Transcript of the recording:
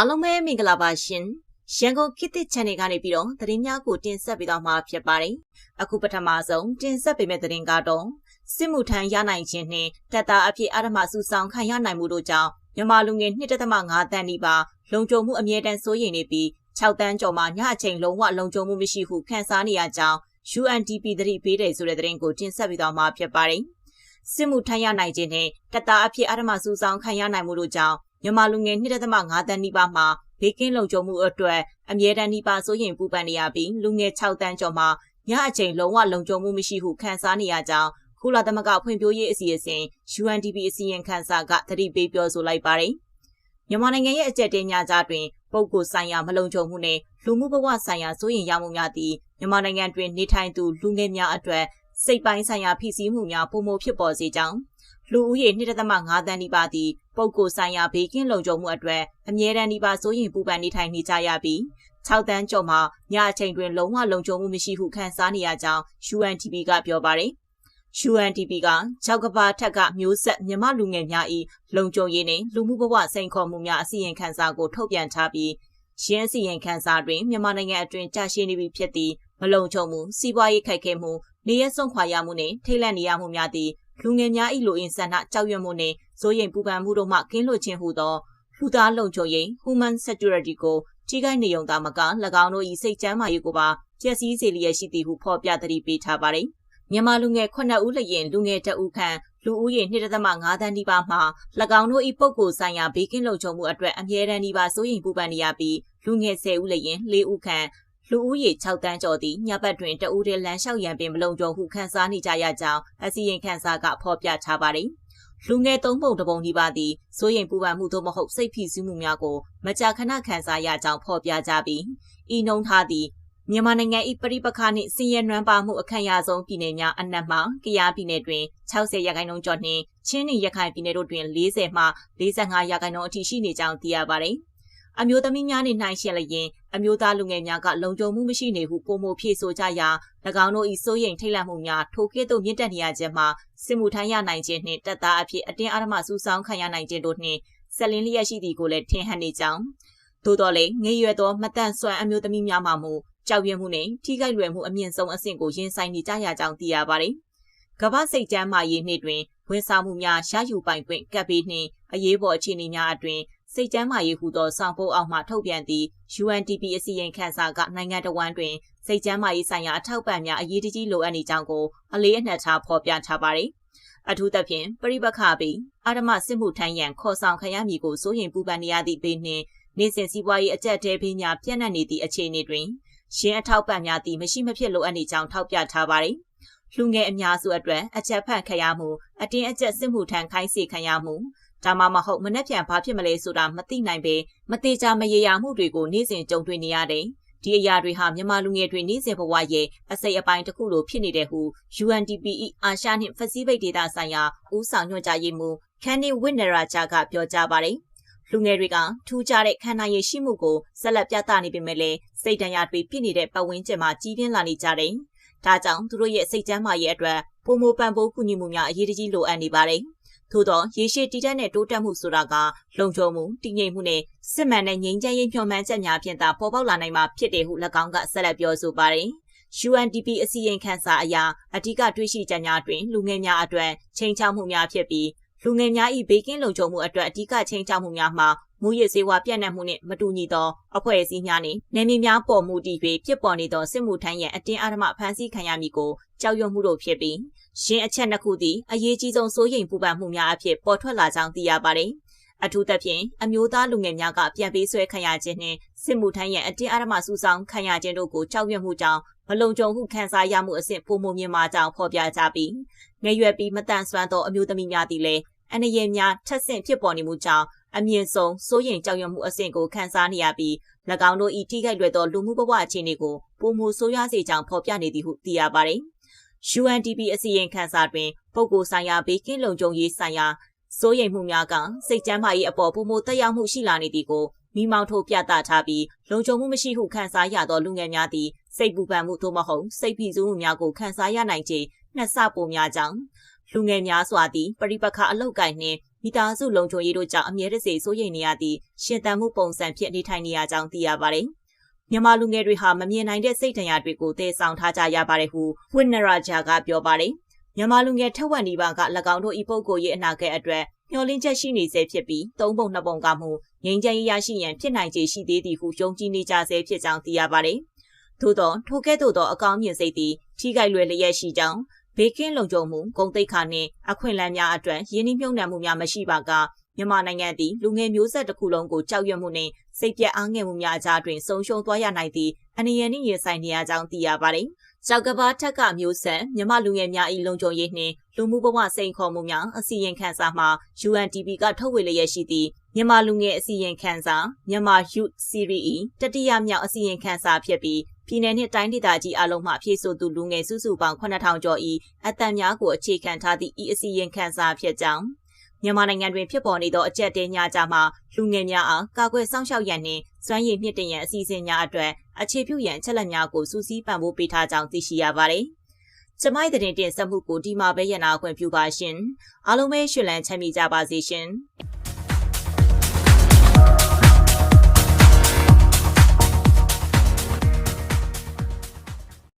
အားလုံးပဲမင်္ဂလာပါရှင်ရန်ကုန်ခေတ်သစ် channel ကနေပြီးတော့သတင်းများကိုတင်ဆက်ပေးသွားမှာဖြစ်ပါတယ်အခုပထမဆုံးတင်ဆက်ပေးမယ့်သတင်းကတော့စစ်မှုထမ်းရနိုင်ခြင်းနှင့်တပ်သားအဖြစ်အာရမစုဆောင်ခံရနိုင်မှုတို့ကြောင့်မြန်မာလူငယ်1.5တန်းနီးပါလုံခြုံမှုအမြဲတမ်းစိုးရိမ်နေပြီး6တန်းကျော်မှညအချိန်လုံးဝလုံခြုံမှုမရှိဟုခန့်စားနေရကြောင်း UNDP သတိပေးတယ်ဆိုတဲ့သတင်းကိုတင်ဆက်ပေးသွားမှာဖြစ်ပါတယ်စစ်မှုထမ်းရနိုင်ခြင်းနဲ့တပ်သားအဖြစ်အာရမစုဆောင်ခံရနိုင်မှုတို့ကြောင့် မြန်မာလူငယ်2.5တန်းနီးပါးမှာဘေးကင်းလုံခြုံမှုအတွက်အမြဲတမ်းနီးပါးစိုးရိမ်ပူပန်နေရပြီးလူငယ်6တန်းကျော်မှာညအချိန်လုံးဝလုံခြုံမှုမရှိဟုခန့်စားနေရကြောင်းကုလသမဂ္ဂဖွံ့ဖြိုးရေးအစီအစဉ် UNDP အစီရင်ခံစာကသတိပေးပြောဆိုလိုက်ပါတယ်။မြန်မာနိုင်ငံရဲ့အကြက်တဲများကြားတွင်ပုဂ္ဂိုလ်ဆိုင်ရာမလုံခြုံမှုနဲ့လူမှုဘဝဆိုင်ရာစိုးရိမ်ရမှုများသည့်မြန်မာနိုင်ငံတွင်နေထိုင်သူလူငယ်များအတွက်စိတ်ပိုင်းဆိုင်ရာဖိစီးမှုများပုံမဖြစ်ပေါ်စေကြောင်း လူဦးရေ2.5တန်းနီးပါးသည့်ပုဂ္ဂိုလ်ဆိုင်ရာဘေးကင်းလုံခြုံမှုအတွက်အမြဲတမ်းနီးပါးစိုးရိမ်ပူပန်နေထိုင်နေကြရပြီး6တန်းကျော်မှာညအချိန်တွင်လုံးဝလုံခြုံမှုမရှိဟုခန့်စားနေရကြောင်း UNDP ကပြောပါတယ်။ UNDP ကကြောက်ကဘာထက်ကမျိုးဆက်မြမလူငယ်များ၏လုံခြုံရေးနှင့်လူမှုဘဝစိန်ခေါ်မှုများအစီရင်ခံစာကိုထုတ်ပြန်ထားပြီးရင်းအစီရင်ခံစာတွင်မြန်မာနိုင်ငံအတွင်းကြာရှည်နေပြီဖြစ်သည့်မလုံခြုံမှုစီးပွားရေးခိုက်ခဲမှုနေရဆုံးခွာရမှုနှင့်ထိတ်လန့်နေရမှုများသည့် လူငယ်များ၏လူအင်ဆန္ဒကြောက်ရွံ့မှုနှင့်စိုးရိမ်ပူပန်မှုတို့မှကင်းလွတ်ခြင်းဟုသောလူသားလုံခြုံရေး human security ကိုထိခိုက်နေုံသာမက၎င်းတို့၏စိတ်ချမ်းသာရေးကိုပါပျက်စီးစေလျက်ရှိသည်ဟုဖော်ပြသတိပေးထားပါတယ်။မြန်မာလူငယ်9ဦးလျင်လူငယ်တဦးခန့်လူဦးရေ2.5တန်းဒီပါမှ၎င်းတို့၏ပုဂ္ဂိုလ်ဆိုင်ရာဘေးကင်းလုံခြုံမှုအတွက်အမြဲတမ်းဒီပါစိုးရိမ်ပူပန်နေရပြီးလူငယ်10ဦးလျင်4ဦးခန့် လူဦးရေ6တန်းကျော်သည့်ညဘက်တွင်တဦးတည်းလမ်းလျှောက်ရန်ပင်မလုံခြုံဟုခန်းစားနေကြရကြောင်းအစီရင်ခံစာကဖော်ပြထားပါတယ်။လူငယ်သုံးပုံတစ်ပုံဒီပါသည်စိုးရိမ်ပူပန်မှုသို့မဟုတ်စိတ်ဖိစီးမှုများကိုမကြာခဏခံစားရကြောင်းဖော်ပြကြပြီးဤနှုံထားသည်မြန်မာနိုင်ငံ၏ပြည်ပခါနှင့်စည်ရနွမ်းပါမှုအခမ်းအနားဆုံးပြည်နယ်များအနက်မှကယားပြည်နယ်တွင်60ရာခိုင်နှုန်းကျော်နှင့်ချင်းနှင့်ရခိုင်ပြည်နယ်တို့တွင်40မှ45ရာခိုင်နှုန်းအထိရှိနေကြောင်းသိရပါသည်။ အမျိုးသမီးများနှင့်နှိုင်းယှဉ်လျင်အမျိုးသားလူငယ်များကလုံခြုံမှုမရှိနေဟုပုံမဖြေဆိုကြရာ၎င်းတို့၏စိုးရိမ်ထိတ်လန့်မှုများထိုကဲ့သို့မြင့်တက်နေရခြင်းမှာစစ်မှုထမ်းရနိုင်ခြင်းနှင့်တပ်သားအဖြစ်အတင်းအဓမ္မစူးစောင်းခံရနိုင်ခြင်းတို့နှင့်ဆက်လင်းလျက်ရှိသည်ကိုလည်းထင်ဟပ်နေကြောင်းသို့တော်လည်းငေရွယ်သောမတန့်ဆွမ်းအမျိုးသမီးများမှမူကြောက်ရွံ့မှုနဲ့ထိခိုက်လွယ်မှုအမြင့်ဆုံးအဆင့်ကိုရင်ဆိုင်နေကြရကြောင်းသိရပါတယ်။ကမ္ဘာစိတ်ကြမ်းမာရေးနှင့်တွင်ဝန်ဆောင်မှုများရယူပိုင်ခွင့်ကပ်ပြီးနှင့်အရေးပေါ်အခြေအနေများအတွင် စိတ်ကျန်းမာရေးဟူသောဆောင်ပုဒ်အောက်မှထုတ်ပြန်သည့် UNDP အစီရင်ခံစာကနိုင်ငံတော်ဝန်တွင်စိတ်ကျန်းမာရေးဆိုင်ရာအထောက်ပံ့များအရေးတကြီးလိုအပ်နေကြောင်းကိုအလေးအနက်ထားဖော်ပြထားပါသည်အထူးသဖြင့်ပြိပခပြီးအာရမစစ်မှုထမ်းရန်ခေါ်ဆောင်ခံရမည်ကိုစိုးရင်ပူပန်နေရသည့်ဘေးနှင့်နေစဉ်စီးပွားရေးအကျက်တဲဖေးများပြန့်နှံ့နေသည့်အခြေအနေတွင်ရှင်းအထောက်ပံ့များသည်မရှိမဖြစ်လိုအပ်နေကြောင်းထောက်ပြထားပါသည်လူငယ်အများစုအတွက်အချက်ဖတ်ခရမှုအတင်းအကျပ်စစ်မှုထမ်းခိုင်းစေခံရမှု ဒါမှမဟုတ်မနှက်ပြန်ဘာဖြစ်မလဲဆိုတာမသိနိုင်ပေမသေးချာမရေရာမှုတွေကိုနေ့စဉ်ကြုံတွေ့နေရတယ်။ဒီအရာတွေဟာမြန်မာလူငယ်တွေနေ့စဉ်ဘဝရဲ့အစိတ်အပိုင်းတစ်ခုလိုဖြစ်နေတဲ့ဟု UNDP ၏အာရှနှင့်ဖစီဖိတ်ဒေသဆိုင်ရာဦးဆောင်ညွှန်ကြားရေးမှူးခန်နီဝစ်နရာချာကပြောကြားပါတယ်။လူငယ်တွေကထူးခြားတဲ့ခန္ဓာရည်ရှိမှုကိုဆက်လက်ပြသနေပေမဲ့လည်းစိတ်ဒဏ်ရာတွေပြည့်နေတဲ့ပတ်ဝန်းကျင်မှာကြီးပြင်းလာနေကြတယ်။ဒါကြောင့်သူတို့ရဲ့စိတ်ကျန်းမာရေးအတွက်ပုံမပံ့ပိုးကူညီမှုများအရေးကြီးလိုအပ်နေပါတယ်။ ထို့သောရေရှည်တည်တတ်တဲ့တိုးတက်မှုဆိုတာကလုံခြုံမှုတည်ငြိမ်မှုနဲ့စစ်မှန်တဲ့ငြိမ်းချမ်းရေးမျှော်မှန်းချက်များဖြင့်သာပေါ်ပေါက်လာနိုင်မှာဖြစ်တယ်ဟု၎င်းကဆက်လက်ပြောဆိုပါတယ်။ UNDP အစည်းအဝေးခန်းစာအရအဓိကတွေ့ရှိချက်များတွင်လူငယ်များအတွက်ချိန်ချောက်မှုများဖြစ်ပြီးလူငယ်များ၏ဘေးကင်းလုံခြုံမှုအတွက်အဓိကချိန်ချောက်မှုများမှာ မူရစ်စေဝါပြန့်နှံ့မှုနှင့်မတူညီသောအဖွဲ့အစည်းများနှင့်နယ်မြေများပေါ်မူတည်၍ဖြစ်ပေါ်နေသောစစ်မှုထမ်းရန်အတင်းအဓမ္မဖမ်းဆီးခံရမည်ကိုကြောက်ရွံ့မှုတို့ဖြစ်ပြီးရှင်းအချက်နှစ်ခုသည်အရေးကြီးဆုံးစိုးရိမ်ပူပန်မှုများအဖြစ်ပေါ်ထွက်လာကြောင်းသိရပါတယ်။အထူးသဖြင့်အမျိုးသားလူငယ်များကပြန်ပေးဆွဲခံရခြင်းနှင့်စစ်မှုထမ်းရန်အတင်းအဓမ္မစူးစောင်းခံရခြင်းတို့ကိုကြောက်ရွံ့မှုကြောင့်မလုံခြုံမှုခံစားရမှုအဆင့်ပုံမမြင်မာကြောင်းဖော်ပြကြပြီးငရွယ်ပြီးမတန်ဆွမ်းသောအမျိုးသမီးများသည်လည်းအန္တရာယ်များထပ်ဆင့်ဖြစ်ပေါ်နေမှုကြောင့် အမြင့်ဆုံးစိုးရိမ်ကြောက်ရွံ့မှုအဆင့်ကိုခံစားနေရပြီး၎င်းတို့၏ထိခိုက်လွယ်သောလူမှုဘဝအခြေအနေကိုပုံမဆိုးရွားစေကြောင်းဖော်ပြနေသည်ဟုသိရပါတယ်။ UNDP အစီရင်ခံစာတွင်ပုဂ္ဂိုလ်ဆိုင်ရာဘေးကင်းလုံခြုံရေးဆိုင်ရာစိုးရိမ်မှုများကစိတ်ကျန်းမာရေးအပေါ်ပုံမတက်ရောက်မှုရှိလာနေသည်ကိုမိမောင်းထိုးပြသထားပြီးလုံခြုံမှုမရှိဟုခံစားရသောလူငယ်များသည်စိတ်ပူပန်မှုသို့မဟုတ်စိတ်ဖိစီးမှုများကိုခံစားရနိုင်ခြင်းနှစ်ဆပိုများကြောင်းလူငယ်များစွာသည့်ပရိပခအလောက်ကိုင်းနှင့် မိသားစုလုံခြုံရေးတို့ကြောင့်အမြဲတစေစိုးရိမ်နေရသည့်ရှင်သန်မှုပုံစံဖြင့်နေထိုင်နေရကြောင်းသိရပါတယ်။မြန်မာလူငယ်တွေဟာမမြင်နိုင်တဲ့စိတ်ဒဏ်ရာတွေကိုတည်ဆောင်ထားကြရပါတယ်ဟုဝိနရာဂျာကပြောပါတယ်။မြန်မာလူငယ်ထက်ဝက်နီးပါးက၎င်းတို့ဤပုဂ္ဂိုလ်ရေးအနာဂတ်အတွက်မျှော်လင့်ချက်ရှိနေစေဖြစ်ပြီးသုံးပုံနှစ်ပုံကမှုငြိမ်းချမ်းရေးရရှိရန်ဖြစ်နိုင်ခြေရှိသေးသည်ဟုယုံကြည်နေကြဆဲဖြစ်ကြောင်းသိရပါတယ်။ထို့သောထိုကဲ့သို့သောအကောင်းမြင်စိတ်သည်ထိခိုက်လွယ်လျက်ရှိကြောင်း ဘေကင်းလုံခြုံမှုဂုံတိတ်ခါနှင့်အခွင့်အလမ်းများအတွက်ရင်းနှီးမြှုပ်နှံမှုများမရှိပါကမြန်မာနိုင်ငံသည်လူငယ်မျိုးဆက်တစ်ခုလုံးကိုကြောက်ရွံ့မှုနှင့်စိတ်ပြက်အားငယ်မှုများအကြားတွင်ဆုံးရှုံးသွားရနိုင်သည့်အနေရနှင့်ရင်ဆိုင်နေရကြောင်းသိရပါတယ်။ကြောက်ကဘာထက်ကမျိုးဆက်မြန်မာလူငယ်များ၏လုံခြုံရေးနှင့်လူမှုဘဝစိန်ခေါ်မှုများအစီရင်ခံစာမှာ UNDP ကထုတ်ဝေလျက်ရှိသည့်မြန်မာလူငယ်အစီရင်ခံစာမြန်မာ Youth Series တတိယမြောက်အစီရင်ခံစာဖြစ်ပြီး ပြည်내နှင့်တိုင်းဒေသကြီးအလုံးမှအပြည့်ဆိုသူလူငယ်စုစုပေါင်း9000ကျော်၏အတန်များကိုအခြေခံထားသည့်ဤအစီရင်ခံစာဖြစ်ကြောင်းမြန်မာနိုင်ငံတွင်ဖြစ်ပေါ်နေသောအကြက်တဲညကြမှာလူငယ်များအားကာကွယ်စောင့်ရှောက်ရန်နှင့်စွမ်းရည်မြင့်တင်ရန်အစီအစဉ်များအတွက်အခြေပြုရန်ချက်လက်များကိုစူးစီးပံ့ပိုးပေးထားကြောင်းသိရှိရပါသည်။ကျမိုက်တဲ့တင်ဆက်မှုကိုဒီမှာပဲရနာခွင့်ပြုပါရှင်။အားလုံးပဲရှင်လန်းချမ်းမြေကြပါစေရှင်။